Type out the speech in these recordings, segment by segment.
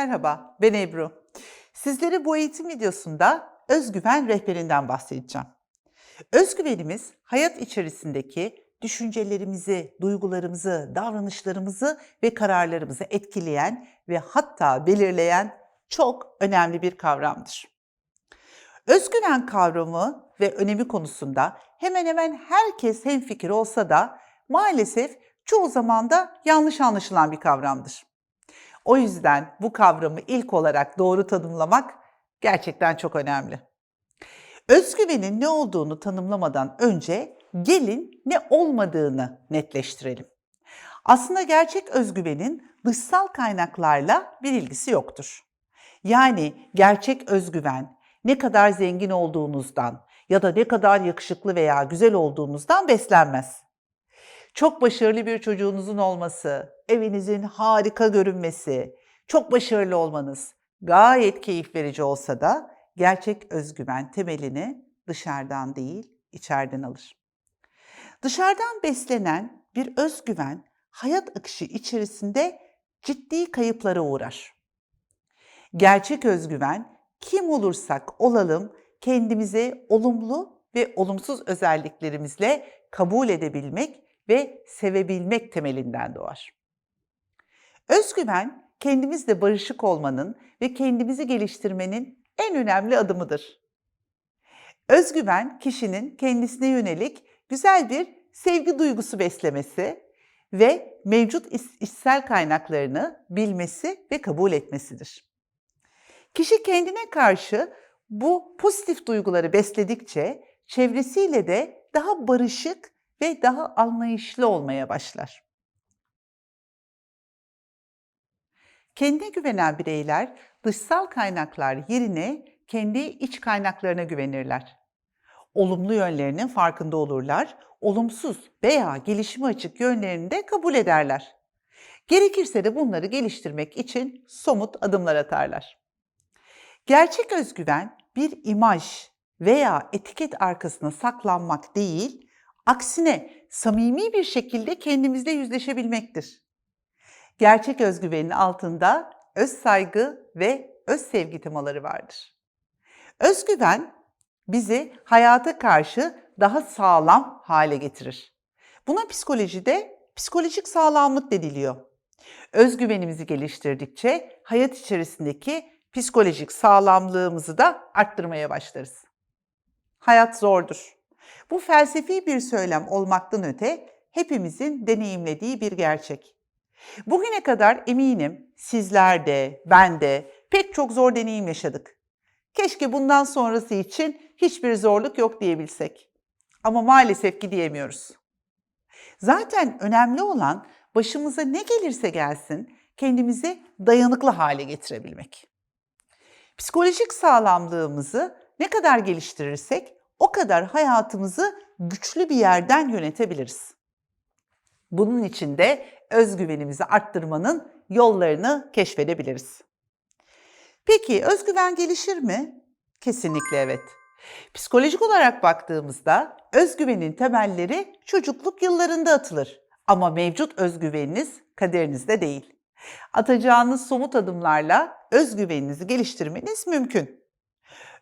Merhaba, ben Ebru. Sizlere bu eğitim videosunda özgüven rehberinden bahsedeceğim. Özgüvenimiz hayat içerisindeki düşüncelerimizi, duygularımızı, davranışlarımızı ve kararlarımızı etkileyen ve hatta belirleyen çok önemli bir kavramdır. Özgüven kavramı ve önemi konusunda hemen hemen herkes hemfikir olsa da maalesef çoğu zaman da yanlış anlaşılan bir kavramdır. O yüzden bu kavramı ilk olarak doğru tanımlamak gerçekten çok önemli. Özgüvenin ne olduğunu tanımlamadan önce gelin ne olmadığını netleştirelim. Aslında gerçek özgüvenin dışsal kaynaklarla bir ilgisi yoktur. Yani gerçek özgüven ne kadar zengin olduğunuzdan ya da ne kadar yakışıklı veya güzel olduğunuzdan beslenmez. Çok başarılı bir çocuğunuzun olması, evinizin harika görünmesi, çok başarılı olmanız gayet keyif verici olsa da gerçek özgüven temelini dışarıdan değil, içeriden alır. Dışarıdan beslenen bir özgüven hayat akışı içerisinde ciddi kayıplara uğrar. Gerçek özgüven kim olursak olalım kendimizi olumlu ve olumsuz özelliklerimizle kabul edebilmek ve sevebilmek temelinden doğar. Özgüven kendimizle barışık olmanın ve kendimizi geliştirmenin en önemli adımıdır. Özgüven kişinin kendisine yönelik güzel bir sevgi duygusu beslemesi ve mevcut içsel kaynaklarını bilmesi ve kabul etmesidir. Kişi kendine karşı bu pozitif duyguları besledikçe çevresiyle de daha barışık ve daha anlayışlı olmaya başlar. Kendine güvenen bireyler dışsal kaynaklar yerine kendi iç kaynaklarına güvenirler. Olumlu yönlerinin farkında olurlar, olumsuz veya gelişime açık yönlerini de kabul ederler. Gerekirse de bunları geliştirmek için somut adımlar atarlar. Gerçek özgüven bir imaj veya etiket arkasına saklanmak değil, aksine samimi bir şekilde kendimizle yüzleşebilmektir. Gerçek özgüvenin altında öz saygı ve öz sevgi temaları vardır. Özgüven bizi hayata karşı daha sağlam hale getirir. Buna psikolojide psikolojik sağlamlık deniliyor. Özgüvenimizi geliştirdikçe hayat içerisindeki psikolojik sağlamlığımızı da arttırmaya başlarız. Hayat zordur. Bu felsefi bir söylem olmaktan öte hepimizin deneyimlediği bir gerçek. Bugüne kadar eminim sizler de, ben de pek çok zor deneyim yaşadık. Keşke bundan sonrası için hiçbir zorluk yok diyebilsek. Ama maalesef ki diyemiyoruz. Zaten önemli olan başımıza ne gelirse gelsin kendimizi dayanıklı hale getirebilmek. Psikolojik sağlamlığımızı ne kadar geliştirirsek o kadar hayatımızı güçlü bir yerden yönetebiliriz. Bunun için de özgüvenimizi arttırmanın yollarını keşfedebiliriz. Peki özgüven gelişir mi? Kesinlikle evet. Psikolojik olarak baktığımızda özgüvenin temelleri çocukluk yıllarında atılır. Ama mevcut özgüveniniz kaderinizde değil. Atacağınız somut adımlarla özgüveninizi geliştirmeniz mümkün.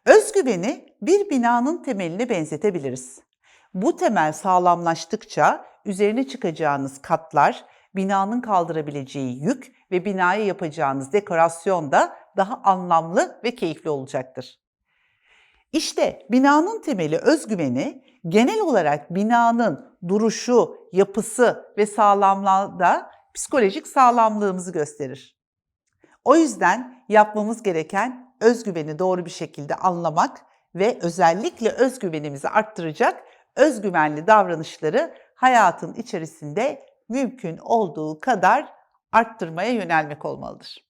Özgüveni bir binanın temeline benzetebiliriz. Bu temel sağlamlaştıkça üzerine çıkacağınız katlar, binanın kaldırabileceği yük ve binaya yapacağınız dekorasyon da daha anlamlı ve keyifli olacaktır. İşte binanın temeli özgüveni genel olarak binanın duruşu, yapısı ve sağlamlığı da psikolojik sağlamlığımızı gösterir. O yüzden yapmamız gereken özgüveni doğru bir şekilde anlamak ve özellikle özgüvenimizi arttıracak özgüvenli davranışları hayatın içerisinde mümkün olduğu kadar arttırmaya yönelmek olmalıdır.